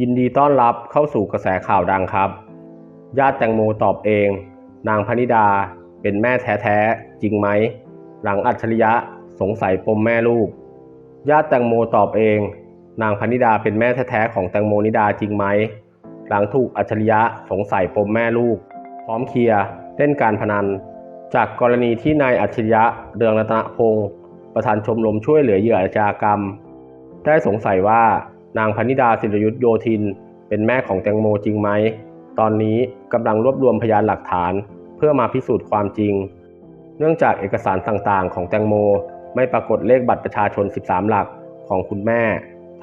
ยินดีต้อนรับเข้าสู่กระแสข่าวดังครับ ญาติแตงโมตอบเอง นางพนิดาเป็นแม่แท้ๆ จริงไหม หลังอัจฉริยะสงสัยปมแม่ลูก ญาติแตงโมตอบเอง นางพนิดาเป็นแม่แท้ๆ ของแตงโมนิดาจริงไหม หลังถูกอัจฉริยะสงสัยปมแม่ลูก พร้อมเคลียร์เล่นการพนัน จากกรณีที่นายอัจฉริยะเรืองรัตนพงศ์ประธานชมรมช่วยเหลือเหยื่ออาชญากรรม ได้สงสัยว่า นางพนิดาศิรยุทธโยธิน เป็นแม่ของแตงโมจริงไหม ตอนนี้กำลังรวบรวมพยานหลักฐาน เพื่อมาพิสูจน์ความจริง เนื่องจากเอกสารต่างๆ ของแตงโม ไม่ปรากฏเลขบัตรประชาชน 13 หลักของคุณแม่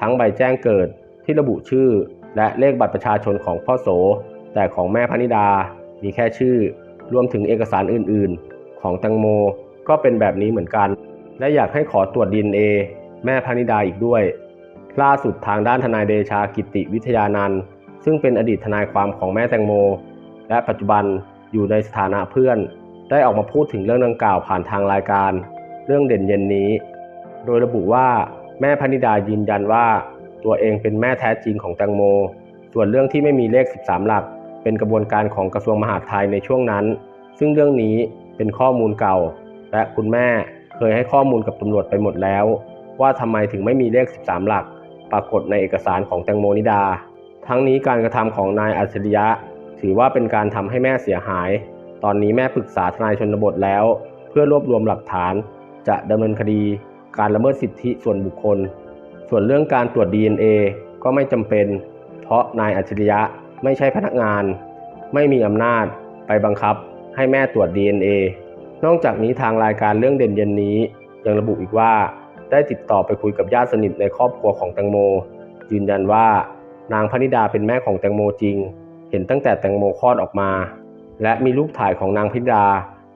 ทั้งใบแจ้งเกิดที่ระบุชื่อ และเลขบัตรประชาชนของพ่อโส แต่ของแม่พนิดามีแค่ชื่อ รวมถึงเอกสารอื่นๆ ของแตงโมก็เป็นแบบนี้เหมือนกัน และอยากให้ขอตรวจดีเอแม่พนิดาอีกด้วย ล่าสุดทางด้านทนายเดชากิติวิทยานันท์ซึ่งเป็นอดีตทนายความของแม่แตงโม และปัจจุบันอยู่ในสถานะเพื่อน ได้ออกมาพูดถึงเรื่องดังกล่าวผ่านทางรายการ เรื่องเด่นเย็นนี้ โดยระบุว่าแม่พนิดายืนยันว่า ตัวเองเป็นแม่แท้จริงของแตงโม ส่วนเรื่องที่ไม่มีเลข 13 หลัก เป็นกระบวนการของกระทรวงมหาดไทยในช่วงนั้น ซึ่งเรื่องนี้เป็นข้อมูลเก่า และคุณแม่เคยให้ข้อมูลกับตำรวจไปหมดแล้ว ว่าทำไมถึงไม่มีเลข 13 หลัก ปรากฏในเอกสารของแตงโมนิดา ทั้งนี้การกระทำของนายอัจฉริยะ ถือว่าเป็นการทำให้แม่เสียหาย ตอนนี้แม่ปรึกษาทนายชนบทแล้ว เพื่อรวบรวมหลักฐาน จะดำเนินคดีการละเมิดสิทธิส่วนบุคคล ส่วนเรื่องการตรวจ DNA ก็ไม่จำเป็น เพราะนายอัจฉริยะไม่ใช่พนักงาน ไม่มีอำนาจไปบังคับให้แม่ตรวจ DNA นอกจากนี้ทางรายการเรื่องเด่นเย็นนี้ยังระบุอีกว่า ได้ติดต่อไปคุยกับญาติสนิทในครอบครัวของแตงโม ยืนยันว่านางพนิดาเป็นแม่ของแตงโมจริง เห็นตั้งแต่แตงโมคลอดออกมา และมีรูปถ่ายของนางพนิดา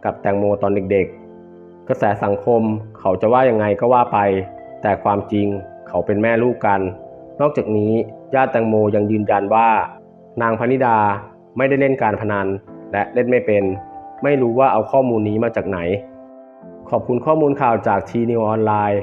กับแตงโมตอนเด็กๆ กระแสสังคมเขาจะว่ายังไงก็ว่าไป แต่ความจริงเขาเป็นแม่ลูกกัน นอกจากนี้ญาติแตงโมยังยืนยันว่า นางพนิดาไม่ได้เล่นการพนัน และเล่นไม่เป็น ไม่รู้ว่าเอาข้อมูลนี้มาจากไหน ขอบคุณข้อมูลข่าวจากทีนิวออนไลน์